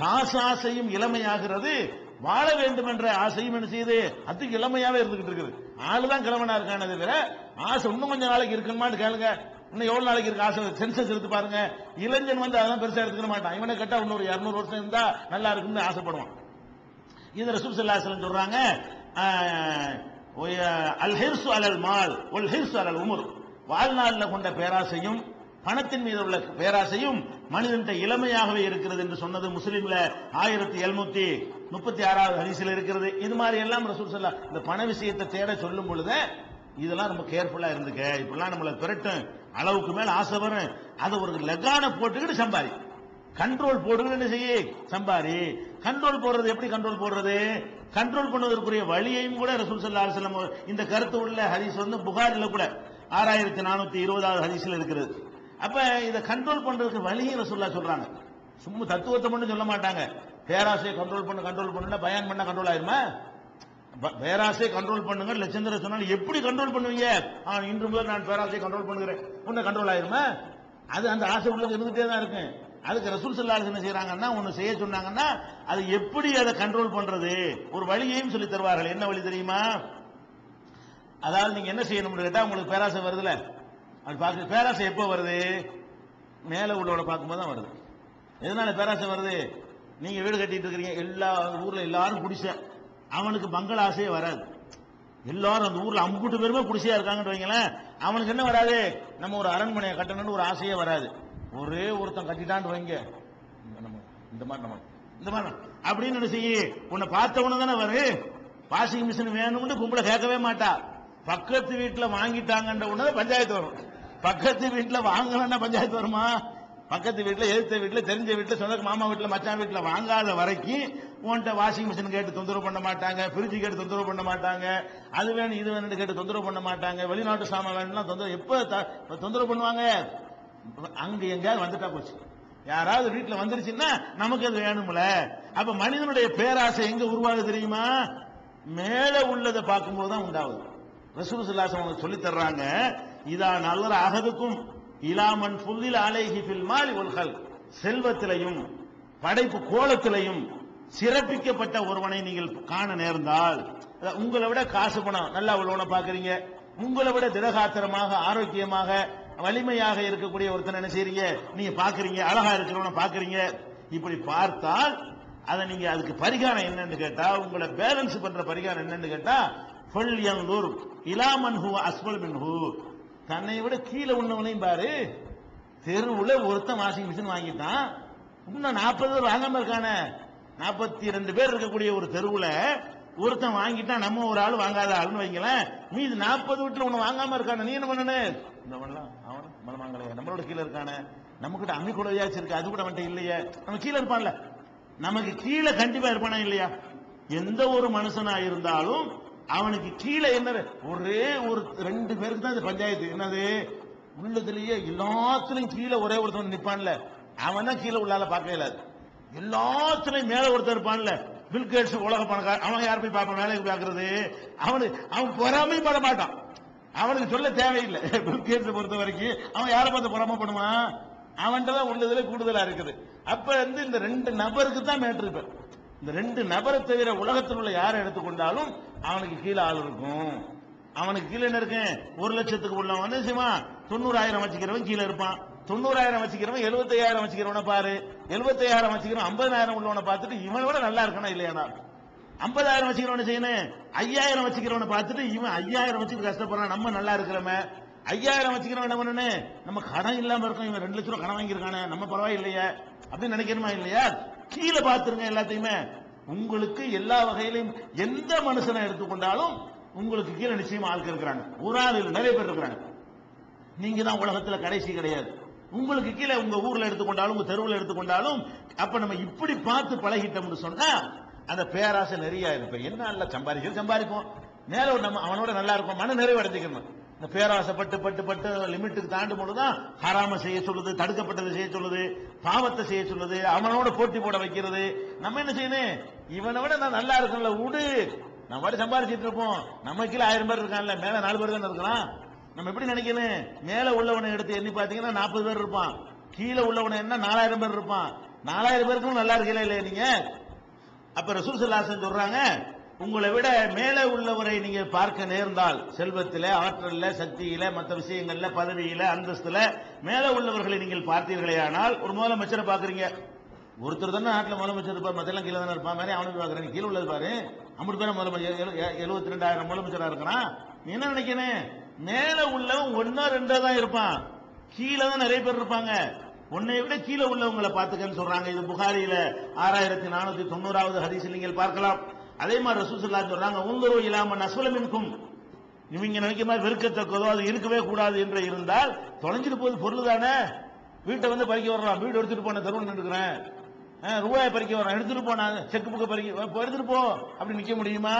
காசு ஆசையும் இளமையாகிறது வாழ வேண்டும் என்ற ஆசையும் என்ன செய்யுது? அதுக்கு இளமையாவே இருந்துகிட்டு இருக்குது. ஆளுதான் கிழவனா இருக்கானே தவிர ஆசை இன்னும் கொஞ்சம் நாளைக்கு இருக்கணுமான்னு கேளுங்க. இன்னும் எவ்வளவு நாளைக்கு இருக்கு? ஆசை சென்சஸ் எடுத்து பாருங்க. இளைஞன் வந்து அதெல்லாம் பெருசா எடுத்துக்க மாட்டான். இவனை கேட்டா இன்னொரு இருநூறு வருஷம் இருந்தா நல்லா இருக்கும்னு ஆசைப்படுவான். இது ரசூல் ஸல்லல்லாஹு சொல்றாங்க அல் ஹிர்சு அலல் மால் ஒல் ஹிர்சு அலல் உமர். வாழ்நாளில் கொண்ட பேராசையும் பணத்தின் மீது உள்ள பேராசையும் மனிதன்கிட்ட இளமையாகவே இருக்கிறது என்று சொன்னது முஸ்லீம்ல ஆயிரத்தி எழுநூத்தி முப்பத்தி ஆறாவது ஹரிசில் இருக்கிறது. இது மாதிரி எல்லாம் ரசூல் ஸல்லல்லாஹு இந்த பண விஷயத்தை தேட சொல்லும் பொழுது இதெல்லாம் ரொம்ப கேர்ஃபுல்லா இருந்துக்க. இப்படிலாம் நம்மளை திரட்டும். அளவுக்கு மேல ஆசை வரும். அதை ஒரு லெகான போட்டுக்கிட்டு சம்பாதி கண்ட்ரோல் போடுறது என்ன செய்ய? சம்பாரி. கண்ட்ரோல் போடுறது எப்படி கண்ட்ரோல் போடுறது? கண்ட்ரோல் பண்ணுவதற்குரிய வழியையும் கூட ரசூல் சல்லா அலைஹி இந்த கருத்து உள்ள ஹரிஸ் வந்து புகாரில் கூட ஆறாயிரத்தி நானூத்தி இருபதாவது ஹரிசில் இருக்கிறது. அப்ப இதை கண்ட்ரோல் பண்றதுக்கு வழியும் ரசூல்லா சொல்றாங்க. சும்மா தத்துவத்தை மட்டும் சொல்ல மாட்டாங்க. பேராசையை கண்ட்ரோல் பண்ண கண்ட்ரோல் பண்ணுன்னா பயன் பண்ண கண்ட்ரோல் ஆயிருமா? பேராசையை கண்ட்ரோல் பண்ணுங்க லட்சந்திர சொன்னாலும் எப்படி கண்ட்ரோல் பண்ணுவீங்க? ஆ, இன்று முதல் நான் பேராசையை கண்ட்ரோல் பண்ணுகிறேன். உன்னை கண்ட்ரோல் ஆயிருமா? அது அந்த ஆசை உள்ள இருந்துகிட்டே தான் இருக்கு. அதுக்கு ரசூல் ஸல்லல்லாஹு என்ன செய்யறாங்கன்னா ஒன்று செய்ய சொன்னாங்கன்னா அது எப்படி அதை கண்ட்ரோல் பண்றது? ஒரு வழியையும் சொல்லி தருவார்கள். என்ன வழி தெரியுமா? அதாவது நீங்க என்ன செய்யணும்னு கேட்டா உங்களுக்கு பேராசை வருதுல. அது பார்க்க பேராசை எப்போ வருது? மேலே உள்ளவனை பார்க்கும்போது தான் வருது. எதனால பேராசை வருது? நீங்கள் வீடு கட்டிட்டு இருக்கிறீங்க எல்லா ஊரில் எல்லாரும் குடிசை. அவனுக்கு மங்கள ஆசையே வராது. எல்லாரும் அந்த ஊரில் அம்புட்டு பேருமே குடிசையாக இருக்காங்கன்னு வைங்களேன் அவனுக்கு என்ன வராது? நம்ம ஒரு அரண்மனையை கட்டணும்னு ஒரு ஆசையே வராது. ஒரே ஒருத்தன் கட்டிட்டான்னு வைங்க. இந்த நம்ம இந்த மாதிரி நம்ம இந்த மாதிரி அப்படின்னு என்ன செய்யி? உன்னை பார்த்தவனு தானே வரு. வாஷிங் மிஷின் வேணும்னு கும்பல கேட்கவே மாட்டா. பக்கத்து வீட்டில் வாங்கிட்டாங்கன்ற உடனே பஞ்சாயத்து வரும். பக்கத்து வீட்டுல வாங்கலன்னா பஞ்சாயத்து வருமா? பக்கத்து வீட்டில் எதிர்த்த வீட்டில் தெரிஞ்ச வீட்டில் சொந்த மாமா வீட்டில் மச்சான் வீட்டில் வாங்காத வரைக்கும் உன்கிட்ட வாஷிங் மிஷின் கேட்டு தொந்தரவு பண்ண மாட்டாங்க ஃப்ரிட்ஜ் கேட்டு தொந்தரவு பண்ண மாட்டாங்க அது வேணும் இது வேணும்னு கேட்டு தொந்தரவு பண்ண மாட்டாங்க வெளிநாட்டு சாமான் வேணும்னா தொந்தரவு எப்போ தொந்தரவு பண்ணுவாங்க? அங்கே எங்கேயாவது வந்துட்டா போச்சு. யாராவது வீட்டில் வந்துருச்சுன்னா நமக்கு அது வேணும்ல. அப்ப மனிதனுடைய பேராசை எங்க உருவாகுது தெரியுமா? மேலே உள்ளதை பார்க்கும்போது தான் உண்டாகுது. ரசூல் ஸல்லல்லாஹு அவங்க சொல்லி தர்றாங்க இதா நல்ல அகதுக்கும் இலாமன் புல்லில் அலைஹி பில் மாலி வல் செல்வத்திலையும் படைப்பு கோலத்திலையும் சிறப்பிக்கப்பட்ட ஒருவனை நீங்கள் காண நேர்ந்தால் உங்களை விட காசு பணம் நல்லா உள்ளவனை பாக்குறீங்க உங்களை விட திடகாத்திரமாக ஆரோக்கியமாக வலிமையாக இருக்கக்கூடிய ஒருத்தனை என்ன செய்றீங்க? நீங்க பாக்குறீங்க அழகா இருக்கிறவனை பாக்குறீங்க இப்படி பார்த்தால் அதை நீங்க அதுக்கு பரிகாரம் என்னன்னு கேட்டா உங்களை பேலன்ஸ் பண்ற பரிகாரம் என்னன்னு கேட்டா ஃபல் யன்துர் இலாமன் ஹூ அஸ்வல் மின்ஹு தன்னை விட கீழே உள்ளவனையும் பாரு. தெருவுல ஒருத்தன் வாஷிங் மிஷின் வாங்கிட்டான். இன்னும் நாற்பது பேர் வாங்காம இருக்கானே. நாற்பத்தி ரெண்டு பேர் இருக்கக்கூடிய ஒரு தெருவுல ஒருத்தன் வாங்கிட்டான் நம்ம ஒரு ஆள் வாங்காத ஆளுன்னு வைங்களேன். மீது நாற்பது வீட்டுல ஒண்ணு வாங்காம இருக்கான. நீ என்ன பண்ணனு? இந்த பண்ணலாம் அவன் மனம் நம்மளோட கீழே இருக்கானே. நம்ம கிட்ட அம்மி கூட ஏதாச்சும் இருக்கு. அது கூட அவன்கிட்ட இல்லையே. நம்ம கீழே இருப்பான்ல. நமக்கு கீழே கண்டிப்பா இருப்பானா இல்லையா? எந்த ஒரு மனுஷனா இருந்தாலும் அவனுக்கு கீழே என்ன ஒரே ஒரு ரெண்டு பேருக்கு தான் இது பஞ்சாயத்து. என்னது? உள்ளதுலயே எல்லாத்துலயும் கீழே ஒரே ஒருத்தன் நிப்பான்ல. அவன் தான் கீழே உள்ளால பார்க்கவே இல்லாது எல்லாத்துலயும் மேல ஒருத்தன் இருப்பான்ல. பில் கேட்ஸ் உலக பணக்கார அவன் யார் போய் பார்ப்பான்? வேலைக்கு பார்க்கறது? அவனுக்கு அவன் பொறாமையும் பட மாட்டான். அவனுக்கு சொல்ல தேவையில்லை. பில் கேட்ஸ் பொறுத்த வரைக்கும் அவன் யாரை பார்த்து பொறாமப்படுவான் அவன்கிட்ட தான் உள்ளதுல கூடுதலா இருக்குது. அப்ப வந்து இந்த ரெண்டு நபருக்கு தான் மேட்ரு இந்த ரெண்டு நபரை தவிர உலகத்தில் உள்ள யாரை எடுத்துக்கொண்டாலும் அவனுக்கு கீழே ஆள் இருக்கும். அவனுக்கு கீழே என்ன இருக்கேன் ஒரு லட்சத்துக்கு உள்ளவன் வந்து செய்வான்? தொண்ணூறாயிரம் வச்சுக்கிறவன் கீழே இருப்பான். தொண்ணூறாயிரம் வச்சுக்கிறவன் எழுபத்தையாயிரம் வச்சுக்கிறவனை பாரு. எழுபத்தையாயிரம் வச்சுக்கிறவன் ஐம்பதாயிரம் உள்ளவனை பார்த்துட்டு இவனை விட நல்லா இருக்கணும் இல்லையானா ஐம்பதாயிரம் வச்சுக்கிறவனை செய்யணும்? ஐயாயிரம் வச்சுக்கிறவனை பார்த்துட்டு இவன் ஐயாயிரம் வச்சுட்டு கஷ்டப்படுறான். நம்ம நல்லா இருக்கிறவன் ஐயாயிரம் வச்சுக்கிறவன் என்ன பண்ணனு நம்ம கடன் இல்லாம இருக்கோம். இவன் ரெண்டு லட்சம் ரூபா கடன் வாங்கியிருக்கானே. நம்ம பரவாயில்லையே. அப்படின்னு நினைக்கணுமா இல்லையா? கீழே பார்த்துருங்க எல்லாத்தையுமே. உங்களுக்கு எல்லா வகையிலும் எந்த மனுஷனை எடுத்துக்கொண்டாலும் உங்களுக்கு கீழே நிச்சயமா ஆட்கள் இருக்கிறாங்க. ஒரு ஆள் இல்லை நிறைய பேர் இருக்கிறாங்க. நீங்க தான் உலகத்தில் கடைசி கிடையாது. உங்களுக்கு கீழே உங்க ஊர்ல எடுத்துக்கொண்டாலும் உங்க தெருவில் எடுத்துக்கொண்டாலும் அப்ப நம்ம இப்படி பார்த்து பழகிட்டோம்னு சொன்னா அந்த பேராசை நிறைய இருப்பேன் என்ன இல்ல சம்பாதிக்கிறது சம்பாதிப்போம். மேல நம்ம அவனோட நல்லா இருக்கும் மன நிறைவு அடைஞ்சிக்கணும். இந்த பேராசைப்பட்டு பட்டு பட்டு லிமிட்டுக்கு தாண்டும் பொழுதுதான் ஹராம செய்ய சொல்லுது தடுக்கப்பட்டதை செய்ய சொல்லுது பாவத்தை செய்ய சொல்லுது அவனோட போட்டி போட வைக்கிறது. நம்ம என்ன செய்யணும்? இவனை விட நான் நல்லா இருக்கேன்ல விடு நம்ம பாட்டு சம்பாதிச்சிட்டு இருப்போம். நம்ம கீழே ஆயிரம் பேர் இருக்கான்ல மேல நாலு பேர் தானே இருக்கிறான்? நம்ம எப்படி நினைக்கணும்? மேல உள்ளவனை எடுத்து எண்ணி பாத்தீங்கன்னா நாற்பது பேர் இருப்பான். கீழே உள்ளவனை என்ன நாலாயிரம் பேர் இருப்பான். நாலாயிரம் பேருக்கும் நல்லா இருக்கல இல்லையா நீங்க? அப்ப ரசூல் சல்லாசன் சொல்றாங்க உங்களை விட மேலே உள்ளவரை நீங்க பார்க்க நேர்ந்தால் செல்வத்தில ஆற்றல்ல சக்தியில மற்ற விஷயங்கள்ல பதவியில அந்தஸ்துல மேலே உள்ளவர்களை நீங்கள் பார்த்தீர்களே ஆனால் ஒரு முதலமைச்சரை பாக்குறீங்க ஒருத்தர் தானே நாட்டில் முதலமைச்சர் இருப்பார் மத்தெல்லாம் கீழே தானே இருப்பான். மாதிரி அவனுக்கு பார்க்குறேன். கீழே உள்ளது பாரு. அம்பது பேரும் முதலமைச்சர் எழுபத்தி ரெண்டாயிரம் முதலமைச்சராக இருக்கிறான் நீ என்ன நினைக்கிறேன் மேலே உள்ளவன் ஒன்னா ரெண்டா தான் இருப்பான். கீழே தான் நிறைய பேர் இருப்பாங்க. உன்னை விட கீழே உள்ளவங்களை பார்த்துக்கன்னு சொல்றாங்க. இது புகாரியில ஆறாயிரத்தி நானூத்தி தொண்ணூறாவது ஹதீஸில் நீங்கள் பார்க்கலாம். அதே மாதிரி ரசூசுல்லா சொல்றாங்க உங்களும் இல்லாம நசுலமின்கும் இவங்க நினைக்கிற மாதிரி வெறுக்கத்தக்கதோ அது இருக்கவே கூடாது என்று இருந்தால் தொலைஞ்சிட்டு போகுது பொருள் தானே? வீட்டை வந்து பறிக்க வர்றான் வீடு எடுத்துட்டு போன தருவன் இருக்கிறேன் ரூபாயை பறிக்க வர்றான் எடுத்துட்டு போனா செக் புக்கை பறிக்க எடுத்துட்டு போ. அப்படி நிக்க முடியுமா?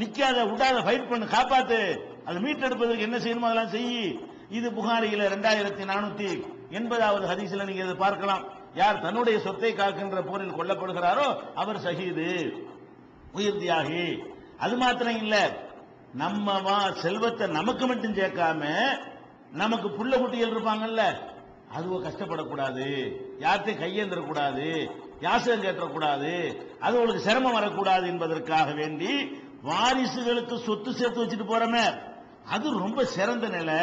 நிக்காத விடாத ஃபைட் பண்ணு காப்பாத்து. அது மீட்டெடுப்பதற்கு என்ன செய்யணுமோ அதெல்லாம் செய். இது புகாரியில ரெண்டாயிரத்தி நானூத்தி எண்பதாவது ஹதீஸ்ல நீங்க இதை பார்க்கலாம். யார் தன்னுடைய சொத்தை காக்கின்ற போரில் கொல்லப்படுகிறாரோ அவர் சகிது உயிர் தியாகி அது மாத்திரம் இல்ல நம்ம வா செல்வத்தை நமக்கு மட்டும் சேர்க்காம நமக்கு புள்ள குட்டிகள் இருப்பாங்கல்ல அதுவ கஷ்டப்படக்கூடாது. யார்த்தையும் கையேந்திரக்கூடாது யாசகம் கேட்டக்கூடாது அது உங்களுக்கு சிரமம் வரக்கூடாது என்பதற்காக வேண்டி வாரிசுகளுக்கு சொத்து சேர்த்து வச்சுட்டு போறோமே. அது ரொம்ப சிறந்த நிலை.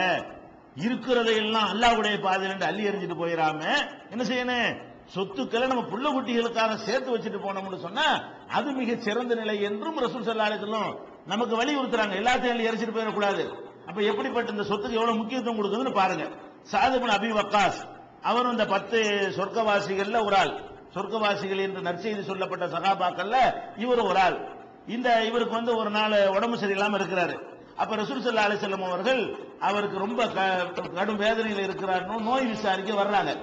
இருக்கிறதையெல்லாம் அல்லாவுடைய பாதையில் அள்ளி எறிஞ்சிட்டு போயிடாம என்ன செய்யணும்? சொத்துக்களை நம்ம புள்ள குட்டிகளுக்காக சேர்த்து வச்சுட்டு போனோம்னு சொன்னா அது மிக சிறந்த நிலை என்றும் ரசூல் ஸல்லல்லாஹு நமக்கு வலியுறுத்துறாங்க எல்லாத்தையும் எரிச்சிட்டு போயிடக்கூடாது. அப்ப எப்படிப்பட்ட இந்த சொத்துக்கு எவ்வளவு முக்கியத்துவம் கொடுக்குதுன்னு பாருங்க. சாதுபன் அபி வக்காஸ் அவரும் இந்த பத்து சொர்க்கவாசிகள்ல ஒரு ஆள். சொர்க்கவாசிகள் என்று நற்செய்தி சொல்லப்பட்ட சகாபாக்கள்ல இவர் ஒரு ஆள். இந்த இவருக்கு வந்து ஒரு நாள் உடம்பு சரியில்லாம இருக்கிறாரு. அப்ப ரசூல் சல்லா அலிசல்லம் அவர்கள் அவருக்கு ரொம்ப க- கடும் வேதனையில் இருக்கிறார் நோய் விசாரிக்க வர்றாங்க.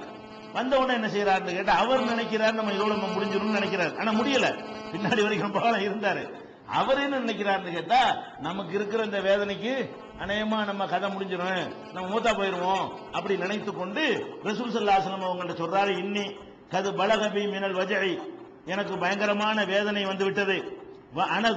வந்த உடனே என்ன செய்யறாருன்னு கேட்டா அவர் நினைக்கிறார் நம்ம இதோட நம்ம முடிஞ்சிடும் நினைக்கிறார். ஆனா முடியல. பின்னாடி வரைக்கும் பாலம் இருந்தாரு. அவர் என்ன நினைக்கிறாருன்னு கேட்டா நமக்கு இருக்கிற இந்த வேதனைக்கு அநேகமா நம்ம கதை முடிஞ்சிடும். நம்ம மூத்தா போயிருவோம் அப்படி நினைத்து கொண்டு ரசூல் ஸல்லல்லாஹு அவங்கள்ட்ட சொல்றாரு இன்னி கது பலகபி மினல் வஜை எனக்கு பயங்கரமான வேதனை வந்து விட்டது. வ அன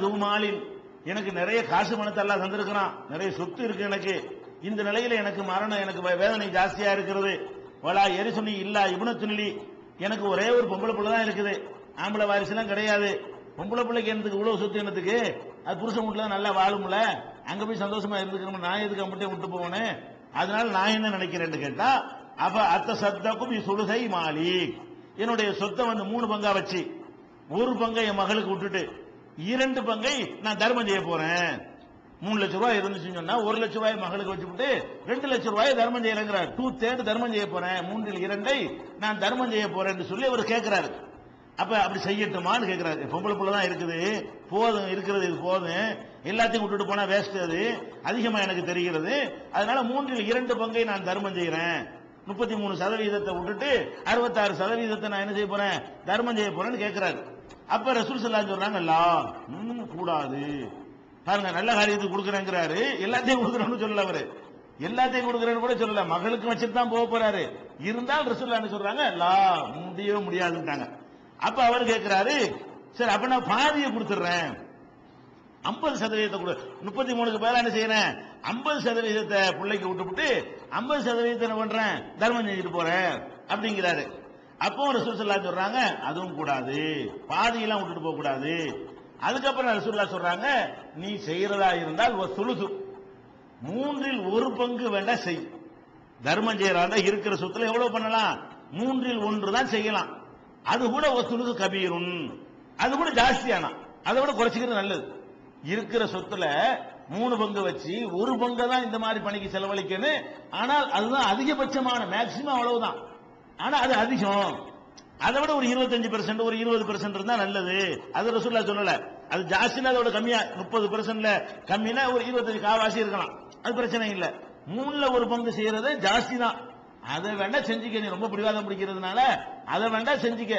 எனக்கு நிறைய காசு பணத்தை எல்லாம் தந்திருக்கிறான். நிறைய சொத்து இருக்கு எனக்கு. இந்த நிலையில எனக்கு மரணம் எனக்கு வேதனை ஜாஸ்தியா இருக்கிறது. வலா எரிசுனி இல்லா இபுன துணிலி. எனக்கு ஒரே ஒரு பொம்பளை பிள்ளை தான் இருக்குது. ஆம்பளை வாரிசுலாம் கிடையாது. பொம்பளை பிள்ளைக்கு எனக்கு இவ்வளவு சொத்து என்னத்துக்கு? அது புருஷன் வீட்டுல தான் நல்லா வாழும்ல. அங்க போய் சந்தோஷமா இருந்துக்கணும்? நான் எதுக்கு மட்டும் விட்டு போவேன்னு அதனால நான் என்ன நினைக்கிறேன்னு கேட்டா அப்ப அத்த சத்தக்கும் சுடுகை மாலி என்னுடைய சொத்தை வந்து மூணு பங்கா வச்சு ஒரு பங்கை என் மகளுக்கு விட்டுட்டு இரண்டு பங்கை நான் தர்மம் செய்ய போறேன். மூணு லட்ச ரூபாய் இருந்துச்சுன்னு சொன்னா ஒரு லட்ச ரூபாய் மகளுக்கு வச்சுட்டு ரெண்டு லட்ச ரூபாய் தர்மம் செய்யலங்கிறார். டூ தேர்ட் தர்மம் செய்ய போறேன் மூன்றில் இரண்டை நான் தர்மம் செய்ய போறேன்னு சொல்லி அவர் கேட்கிறாரு அப்ப அப்படி செய்யட்டுமான்னு கேட்கிறாரு பொம்பளை பிள்ளை தான் இருக்குது. போதும் இருக்கிறது இது போதும். எல்லாத்தையும் விட்டுட்டு போனா வேஸ்ட் அது. அதிகமா எனக்கு தெரிகிறது. அதனால மூன்றில் இரண்டு பங்கை நான் தர்மம் செய்யறேன். முப்பத்தி மூணு சதவீதத்தை விட்டுட்டு அறுபத்தாறு சதவீதத்தை நான் என்ன செய்ய போறேன்? தர்மம் செய்ய போறேன்னு கேட்கிறாரு அப்ப ரசூல் ஸல்லல்லாஹு சொல்றாங்க கூடாது. பாருங்க நல்ல காரியத்துக்கு கொடுக்குறேங்கிறாரு. எல்லாத்தையும் கொடுக்குறேன்னு சொல்லல அவரு. எல்லாத்தையும் கொடுக்குறேன்னு கூட சொல்லல. மகளுக்கு வச்சுட்டு தான் போக போறாரு. இருந்தால் ரசூல்லா சொல்றாங்க லா முடியவே முடியாதுட்டாங்க அப்ப அவர் கேட்கிறாரு சரி அப்ப நான் பாதியை கொடுத்துடுறேன். ஐம்பது சதவீதத்தை கொடு. முப்பத்தி மூணுக்கு பேரா என்ன செய்யறேன்? ஐம்பது சதவீதத்தை பிள்ளைக்கு விட்டுவிட்டு ஐம்பது சதவீதத்தை என்ன பண்றேன்? தர்மம் செஞ்சுட்டு போறேன் அப்படிங்கிறாரு. அப்போ ரசூல்லா சொல்றாங்க அதுவும் கூடாது. பாதியெல்லாம் விட்டுட்டு போக கூடாது. அதுக்கப்புறம் ரசூல்லா சொல்றாங்க நீ செய்யறதா இருந்தால் ஒரு சுழுது மூன்றில் ஒரு பங்கு வேண்டா செய். தர்மம் செய்யறாங்க இருக்கிற சொத்துல எவ்வளவு பண்ணலாம்? மூன்றில் ஒன்று தான் செய்யலாம். அது கூட ஒத்துணுக்கு கபீரும் அது கூட ஜாஸ்தியானா? அதை விட குறைச்சிக்கிறது நல்லது. இருக்கிற சொத்துல மூணு பங்கு வச்சு ஒரு பங்கு தான் இந்த மாதிரி பணிக்கு செலவழிக்கணும். ஆனால் அதுதான் அதிகபட்சமான மேக்சிமம் அவ்வளவுதான். ஆனா அது அதிகம். அதை விட ஒரு இருபத்தஞ்சு பெர்சென்ட் ஒரு இருபது பெர்சென்ட் இருந்தா நல்லது. அது ரசூல்லா சொல்லல. அது ஜாஸ்தினா அதோட கம்மியா முப்பது பெர்சென்ட்ல கம்மினா ஒரு இருபத்தஞ்சு காவாசி இருக்கலாம். அது பிரச்சனை இல்ல. மூணுல ஒரு பங்கு செய்யறது ஜாஸ்தி தான் அதை வேண்டாம் செஞ்சுக்க. நீ ரொம்ப பிடிவாதம் பிடிக்கிறதுனால அதை வேண்டாம் செஞ்சுக்க.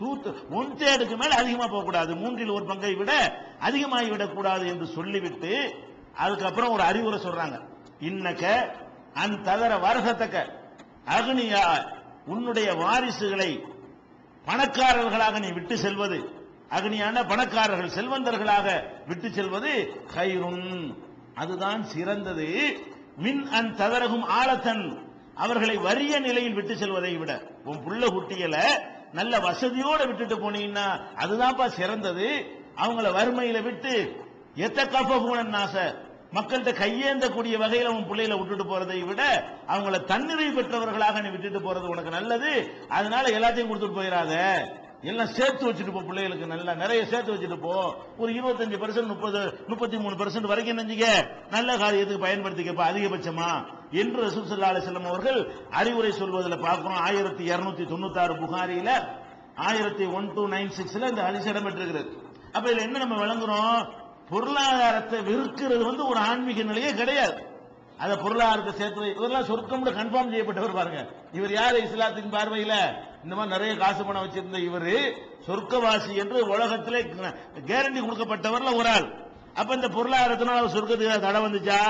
டூத் ஒன் தேர்டுக்கு மேல அதிகமா போக கூடாது மூன்றில் ஒரு பங்கை விட அதிகமாகி விடக்கூடாது என்று சொல்லிவிட்டு அதுக்கப்புறம் ஒரு அறிவுரை சொல்றாங்க. இன்னக்க அன் தவிர வருகத்தக்க அக்னியா உன்னுடைய வாரிசுகளை பணக்காரர்களாக நீ விட்டு செல்வது அக்னியான பணக்காரர்கள் செல்வந்தர்களாக விட்டு செல்வது கயிறுன் அதுதான் சிறந்தது. மின் அன் தவறகும் ஆழத்தன் அவர்களை வறிய நிலையில் விட்டு செல்வதை விட உன் புள்ள குட்டியல நல்ல வசதியோட விட்டுட்டு போனீங்கன்னா அதுதான்ப்பா சிறந்தது. அவங்கள வறுமையில விட்டு எத்த கஃபூனன் நாச. மக்கள்கிட்ட கையேந்தக்கூடிய வகையில் அவன் பிள்ளைகளை விட்டுட்டு போறதை விட அவங்கள தன்னிறைவு பெற்றவர்களாக நீ விட்டுட்டு போறது உனக்கு நல்லது. அதனால எல்லாத்தையும் கொடுத்துட்டு போயிடாத எல்லாம் சேர்த்து வச்சுட்டு போ பிள்ளைகளுக்கு நல்லா. நிறைய சேர்த்து வச்சுட்டு போ. ஒரு இருபத்தஞ்சு பெர்சன்ட் முப்பது முப்பத்தி மூணு பெர்சன்ட் வரைக்கும் நினைஞ்சிக்க நல்ல காரியத்துக்கு பயன்படுத்திக்கப்ப அதிகபட்சமா. என்று ரசூல் ஸல்லல்லாஹு அலைஹி அவர்கள் அறிவுரை சொல்வதில் பார்க்கிறோம். ஆயிரத்தி இருநூத்தி தொண்ணூத்தி ஆறு புகாரியில ஆயிரத்தி ஒன் டூ நைன் சிக்ஸ்ல இந்த ஹதீஸ் இடம்பெற்றிருக்கிறது. அப்ப இதுல என்ன நம்ம விளங்குறோம் பொருளாதாரத்தை வெறுக்கிறது வந்து ஒரு ஆன்மீக நிலையே கிடையாது. அத பொருளாதாரத்தை சேர்த்து இவரெல்லாம் சொர்க்கம்னு கன்ஃபார்ம் செய்யப்பட்டவர் பாருங்க. இவர் யாரு? இஸ்லாத்தின் பார்வையில இந்த மாதிரி நிறைய காசு பணம் வச்சிருந்த இவரு சொர்க்கவாசி என்று உலகத்திலே கேரண்டி கொடுக்கப்பட்டவர்ல ஒரு ஆள். அப்ப இந்த பொருளாதாரத்தினால அவர் சொர்க்கத்துக்கு தடை வந்துச்சா?